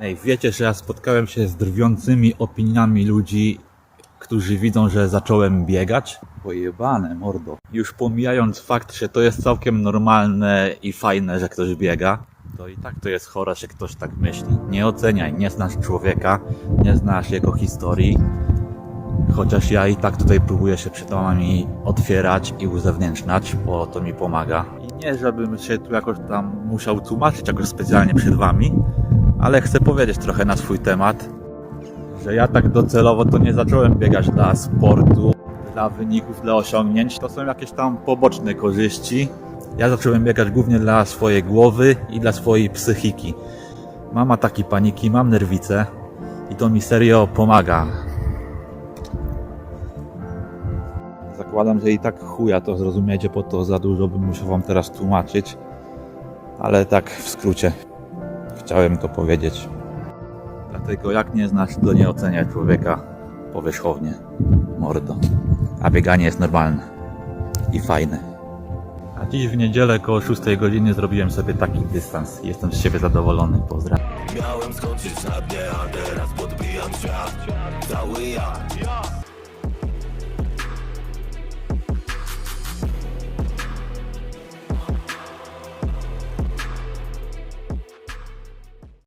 Ej, wiecie, że ja spotkałem się z drwiącymi opiniami ludzi, którzy widzą, że zacząłem biegać? Pojebane, mordo. Już pomijając fakt, że to jest całkiem normalne i fajne, że ktoś biega, to i tak to jest chore, że ktoś tak myśli. Nie oceniaj, nie znasz człowieka, nie znasz jego historii, Chociaż ja i tak tutaj próbuję się przed wami otwierać i uzewnętrzniać, bo to mi pomaga. I nie, żebym się tu jakoś tam musiał tłumaczyć jakoś specjalnie przed wami, ale chcę powiedzieć trochę na swój temat, że ja tak docelowo to nie zacząłem biegać dla sportu, dla wyników, dla osiągnięć. To są jakieś tam poboczne korzyści. Ja zacząłem biegać głównie dla swojej głowy i dla swojej psychiki. Mam ataki paniki, mam nerwice i to mi serio pomaga. Zakładam, że i tak chuja to zrozumiecie, po to za dużo bym musiał wam teraz tłumaczyć. Ale tak w skrócie chciałem to powiedzieć. Dlatego jak nie znasz, to nie oceniaj człowieka powierzchownie, mordo. A bieganie jest normalne i fajne. A dziś w niedzielę koło 6 godziny zrobiłem sobie taki dystans. Jestem z siebie zadowolony. Pozdrawiam. Miałem skończyć na dnie, a teraz podbijam świat Cały ja